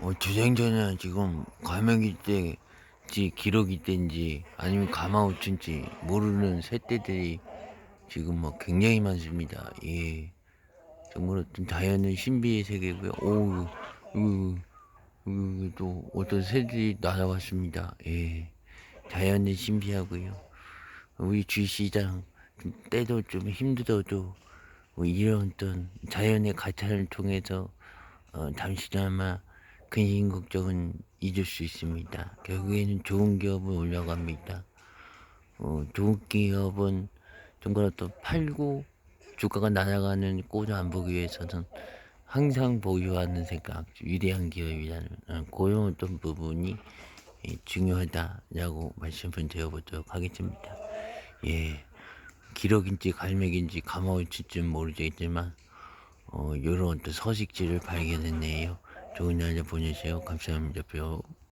어, 주생전에 지금 감염기 때지 기록이 때인지 아니면 가마우치인지 모르는 새떼들이 지금 뭐 굉장히 많습니다. 예. 정말 어떤 자연의 신비의 세계고요. 오, 음, 음, 또 어떤 새들이 날아왔습니다. 예. 자연의 신비하고요. 우리 주시장 좀 때도 좀 힘들어도 뭐 이런 어떤 자연의 가차를 통해서 어, 잠시나마 근심 걱정은 잊을 수 있습니다. 결국에는 좋은 기업은 올라갑니다. 어, 좋은 기업은 또 팔고 주가가 날아가는 꼴을 안 보기 위해서는 항상 보유하는 생각, 위대한 기업이라는 어, 그런 어떤 부분이 예, 중요하다라고 말씀을 드려보도록 하겠습니다. 예, 기록인지 갈매기인지 가마울치쯤 모르겠지만 어, 이런 어떤 서식지를 발견했네요. 좋은 날을 보내세요. 감사합니다. 뿅.